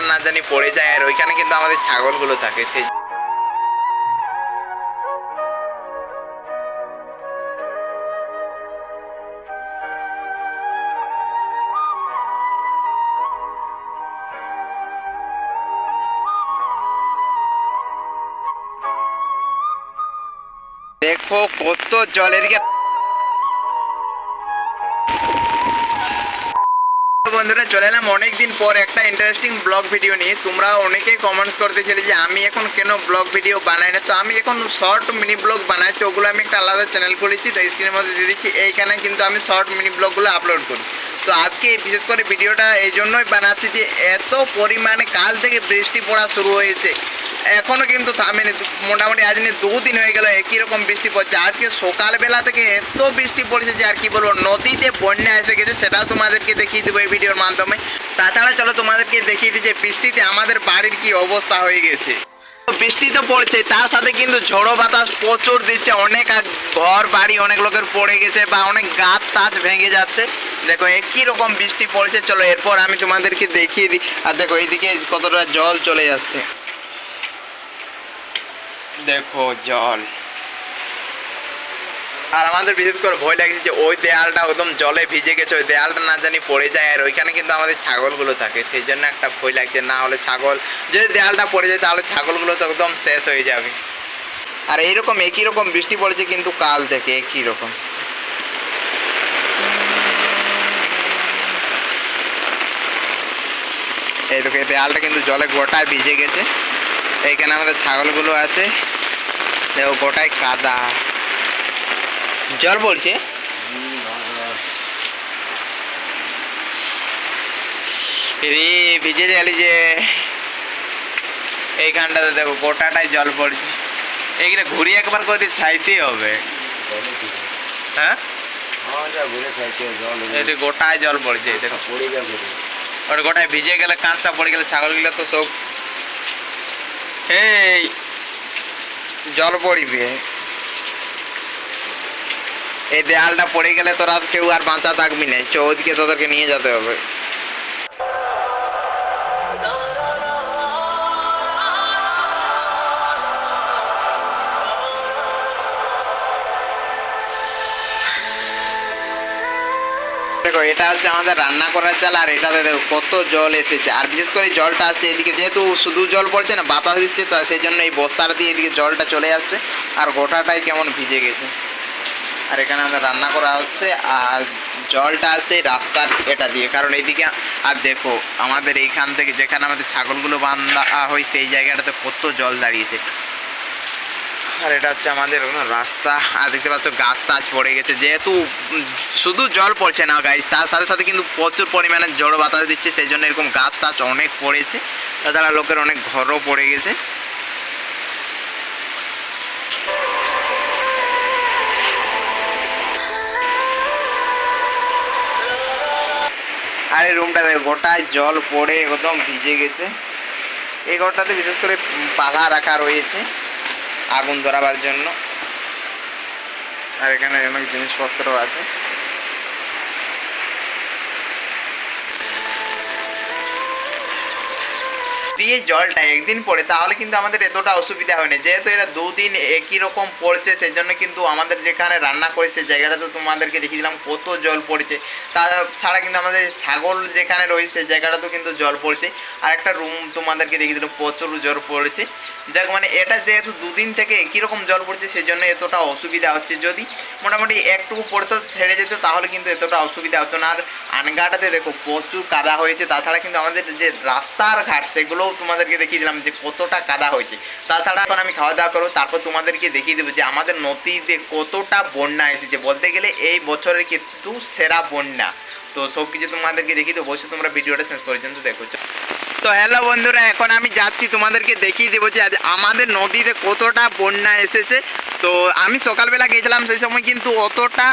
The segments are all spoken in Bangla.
দেয়ালটা না জানি পড়ে যায়, আর ওইখানে কিন্তু আমাদের ছাগলগুলো থাকে, সেই দেখো কত জলের এদিকে বন্ধুরা, চলে এলাম অনেকদিন পর একটা ইন্টারেস্টিং ব্লগ ভিডিও নিয়ে। তোমরা অনেকেই কমেন্টস করতেছিলে যে, আমি এখন কেন ব্লগ ভিডিও বানাই না? তো আমি এখন শর্ট মিনি ব্লগ বানাই, তো ওগুলো আমি একটা আলাদা চ্যানেল খুলেছি, তো স্ক্রিনের মধ্যে দিয়ে দিচ্ছি। এইখানে কিন্তু আমি শর্ট মিনি ব্লগগুলো আপলোড করি। তো আজকে বিশেষ করে ভিডিওটা এই জন্যই বানাচ্ছি যে এত পরিমাণে কাল থেকে বৃষ্টি পড়া শুরু হয়েছে। এখনও কিন্তু থামেনি, মোটামুটি আজ নিয়ে দুদিন হয়ে গেল একই রকম বৃষ্টি পড়ছে। আজকে সকালবেলা থেকে এত বৃষ্টি পড়ছে যে আর কি বলব, নদীতে বন্যা এসে গেছে সেটাও তোমাদেরকে দেখিয়ে দেবো এই ভিডিওর মাধ্যমে। তাছাড়া চলো তোমাদেরকে দেখিয়ে দিই যে বৃষ্টিতে আমাদের বাড়ির কি অবস্থা হয়ে গেছে। বৃষ্টি তো পড়ছে, তার সাথে কিন্তু ঝড়ো বাতাস প্রচুর দিচ্ছে, অনেক ঘর বাড়ি অনেক লোকের পড়ে গেছে বা অনেক গাছ টাছ ভেঙে যাচ্ছে। দেখো একই রকম বৃষ্টি পড়ছে, চলো এরপর আমি তোমাদেরকে দেখিয়ে দিই। আর দেখো, এইদিকে কতটা জল চলে যাচ্ছে। দেখো, জল। আর আমাদের বিশেষ করে ভয় লাগছে যে ওই দেয়ালটা একদম জলে ভিজে গেছে, ওই দেয়ালটা না জানি পড়ে যায়। আর ওইখানে কিন্তু আমাদের ছাগলগুলো থাকে, সেই জন্য একটা ভয় লাগছে। না হলে ছাগল, যদি দেয়ালটা পড়ে যায় তাহলে ছাগলগুলো তো একদম শেষ হয়ে যাবে। আর এইরকম একই রকম বৃষ্টি পড়েছে কিন্তু কাল থেকে একই রকম। এই দেখো দেয়ালটা কিন্তু জলে গোটায় ভিজে গেছে। এইখানে আমাদের ছাগলগুলো আছে। গোটায় কাদা। জল পড়ছে রে ভিজে গেলি যে। এইখানটাতে দেখো, গোটাটাই জল পড়ছে। এইখানে ঘুরিয়ে একবার করে ছাইতেই হবে। হ্যাঁ? গোটায় জল পড়ছে দেখো। ওটা গোটায় ভিজে গেলে কাঁচটা পড়ে গেলে ছাগলগুলো তো সব এই, জল পড়িবে। এই দেয়ালটা পড়ে গেলে তোরা কেউ আর বাঁচা থাকবি না। চৌদিকে তোদেরকে নিয়ে যেতে হবে। দেখো, এটা হচ্ছে আমাদের রান্না করার চাল আর এটাতে দেখো কত জল এসেছে। আর বিশেষ করে জলটা আসছে এদিকে, যেহেতু শুধু জল পড়ছে না, বাতাস দিচ্ছে, তো সেই জন্য এই বস্তার দিয়ে এদিকে জলটা চলে আসছে, আর গোটাটাই কেমন ভিজে গেছে। আর এখানে আমাদের রান্না করা হচ্ছে, আর জলটা আছে রাস্তার এটা দিয়ে। কারণ এইদিকে, আর দেখো, আমাদের এইখান থেকে যেখানে আমাদের ছাগলগুলো বান্ধা হয় সেই জায়গাটাতে কত জল দাঁড়িয়েছে। আর এটা হচ্ছে আমাদের রাস্তা, আর দেখতে পাচ্ছ গাছ টাছ পড়ে গেছে। যেহেতু শুধু জল পড়ছে না গাছ তার সাথে সাথে কিন্তু প্রচুর পরিমাণে জড়ো বাতাস দিচ্ছে, সেই জন্য এরকম গাছ টাছ অনেক পড়েছে। তাছাড়া লোকের অনেক ঘরও পড়ে গেছে। আর এই রুমটা দেখো গোটায় জল পড়ে একদম ভিজে গেছে। এই ঘরটাতে বিশেষ করে পাখা রাখা রয়েছে, আগুন ধরাবার জন্য। আর এখানে অনেক জিনিসপত্র আছে। দিয়ে জলটা একদিন পড়ে তাহলে কিন্তু আমাদের এতটা অসুবিধা হয় না। যেহেতু এটা দুদিন একই রকম পড়ছে সেই জন্য কিন্তু আমাদের যেখানে রান্না করে, সেই জায়গাটা তো তোমাদেরকে দেখিয়েছিলাম কত জল পড়ছে। তাছাড়া কিন্তু আমাদের ছাগল যেখানে রয়েছে, সেই জায়গাটাতেও কিন্তু জল পড়ছে। আর একটা রুম তোমাদেরকে দেখিয়েছিলাম প্রচুর জল পড়েছে। যাক মানে এটা যেহেতু দুদিন থেকে একই রকম জল পড়ছে সেই জন্য এতটা অসুবিধা হচ্ছে। যদি মোটামুটি একটুকু পড়তে, ছেড়ে যেত, তাহলে কিন্তু এতটা অসুবিধা হতো না। আর আনগাটাতে দেখো, প্রচুর কাদা হয়েছে। তাছাড়া কিন্তু আমাদের যে রাস্তার ঘাট, সেগুলোও তোমাদেরকে দেখিয়ে দিলাম যে কতটা কাদা হয়েছে। তাছাড়া এখন আমি খাওয়া দাওয়া করব, তারপর তোমাদেরকে দেখিয়ে দেবো যে আমাদের নদীতে কতটা বন্যা এসেছে। বলতে গেলে এই বছরের কিন্তু সেরা বন্যা। তো সব কিছু তোমাদেরকে দেখিয়ে দেবো, অবশ্যই তোমরা ভিডিওটা শেষ পর্যন্ত দেখো। তো হ্যালো বন্ধুরা, এখন আমি যাচ্ছি, তোমাদেরকে দেখিয়ে দেবো যে আজ আমাদের নদীতে কতটা বন্যা এসেছে। তো আমি সকালবেলা গেছিলাম, সেই সময় কিন্তু অতটা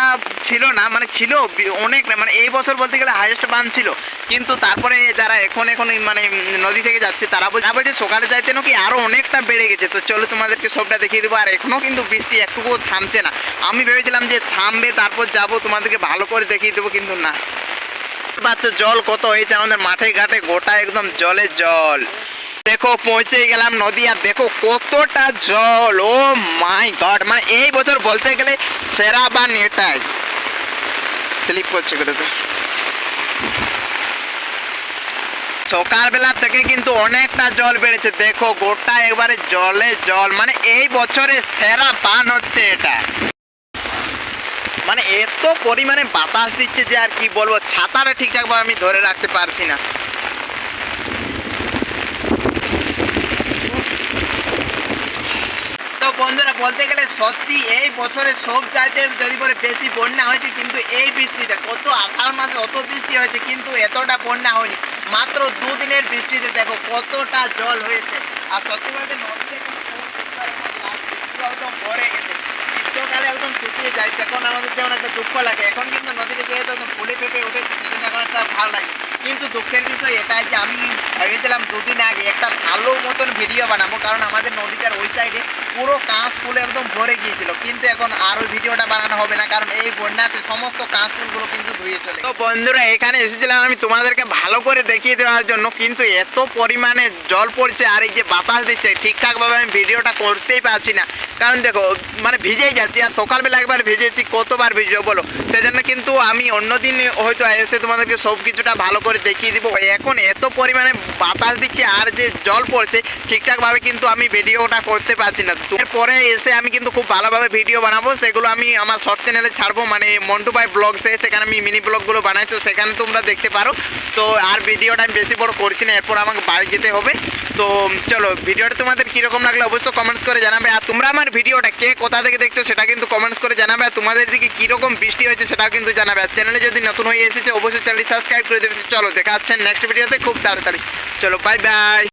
ছিল না মানে ছিল অনেক মানে এই বছর বলতে গেলে হাইয়েস্ট বান ছিল। কিন্তু তারপরে যারা এখন এখন মানে নদী থেকে যাচ্ছে, তারা বলছে বলছে সকালে যাইতে নাকি আরও অনেকটা বেড়ে গেছে। তো চলো তোমাদেরকে সবটা দেখিয়ে দেবো, আর এখনও কিন্তু বৃষ্টি একটুকুও থামছে না। আমি ভেবেছিলাম যে থামবে, তারপর যাব, তোমাদেরকে ভালো করে দেখিয়ে দেবো, কিন্তু না। পাচ্ছ জল কত হয়েছে আমাদের মাঠে ঘাটে? গোটা একদম জলে জল। দেখো, পৌঁছে গেলাম নদী আর দেখো কতটা জল। ও মাই গড মানে এই বছর বলতে গেলে সেরা বান এটাই স্লিপ করছে করে সকালবেলা থেকে কিন্তু অনেকটা জল বেড়েছে। দেখো, গোটা একবারে জলে জল। মানে এই বছরে সেরা বান হচ্ছে এটা। মানে এত পরিমাণে বাতাস দিচ্ছে যে আর কি বলব, ছাতাটা ঠিকঠাক ভাবে আমি ধরে রাখতে পারছি না। তো বন্ধুরা, বলতে গেলে সত্যি এই বছরে সব চাইতে যদি বলে বেশি বন্যা হয়েছে, কিন্তু এই বৃষ্টিতে, কত আষাঢ় মাসে অত বৃষ্টি হয়েছে, কিন্তু এতটা বন্যা হয়নি। মাত্র দুদিনের বৃষ্টিতে দেখো কতটা জল হয়েছে। আর সত্যি বলতে নদীতে একদম ভরে গেছে। গ্রীষ্মকালে একদম শুকিয়ে যায়, তখন আমাদের যেমন একটা দুঃখ লাগে। এখন কিন্তু নদীতে যেহেতু একদম ফুলে ফেপে উঠেছে সেজন্য এখন একটা ভালো লাগে কিন্তু দুঃখের বিষয় এটাই যে আমি ভেবেছিলাম দুদিন আগে একটা ভালো মতন ভিডিও বানাবো, কারণ আমাদের নদীটার ওই সাইডে পুরো কাঁচ ফুলে একদম ভরে গিয়েছিল। কিন্তু এখন আর ওই ভিডিওটা বানানো হবে না, কারণ এই বন্যাতে সমস্ত কাঁচ ফুলগুলো কিন্তু ধুয়ে চলে। তো বন্ধুরা, এখানে এসেছিলাম আমি তোমাদেরকে ভালো করে দেখিয়ে দেওয়ার জন্য, কিন্তু এত পরিমাণে জল পড়ছে আর এই যে বাতাস দিচ্ছে, ঠিকঠাকভাবে আমি ভিডিওটা করতেই পারছি না। কারণ দেখো মানে ভিজেই যাচ্ছি, আর সকালবেলা একবার ভিজেছি, কতবার ভিজবো বলো? সেজন্য কিন্তু আমি অন্যদিন হয়তো এসে তোমাদেরকে সব কিছুটা ভালো করে দেখিয়ে দিব এখন এত পরিমাণে বাতাস দিচ্ছে আর যে জল পড়ছে, ঠিকঠাকভাবে কিন্তু আমি ভিডিওটা করতে পারছি না। পরে এসে আমি কিন্তু খুব ভালোভাবে ভিডিও বানাবো। সেগুলো আমি আমার শর্ট চ্যানেলে ছাড়বো। মানে মন্টু ভাই ব্লগসে সেখানে আমি মিনি ব্লগগুলো বানাই। তো সেখানে তোমরা দেখতে পারো। তো আর ভিডিওটা আমি বেশি বড় করছি না। এরপর আমাকে বাড়ি যেতে হবে। তো চলো, ভিডিওটা তোমাদের কীরকম লাগল অবশ্যই কমেন্টস করে জানাবে। আর তোমরা আমার ভিডিওটা কে কোথা থেকে দেখছ সেটা কিন্তু কমেন্টস করে জানাবে। আর তোমাদের দিকে কীরকম বৃষ্টি হয়েছে সেটাও কিন্তু জানাবে। আর চ্যানেলে যদি নতুন হয়ে এসেছে, অবশ্যই চ্যানেলটি সাবস্ক্রাইব করে দেবে। চলো, দেখা হচ্ছে নেক্সট ভিডিওতে খুব তাড়াতাড়ি। চলো বাই বাই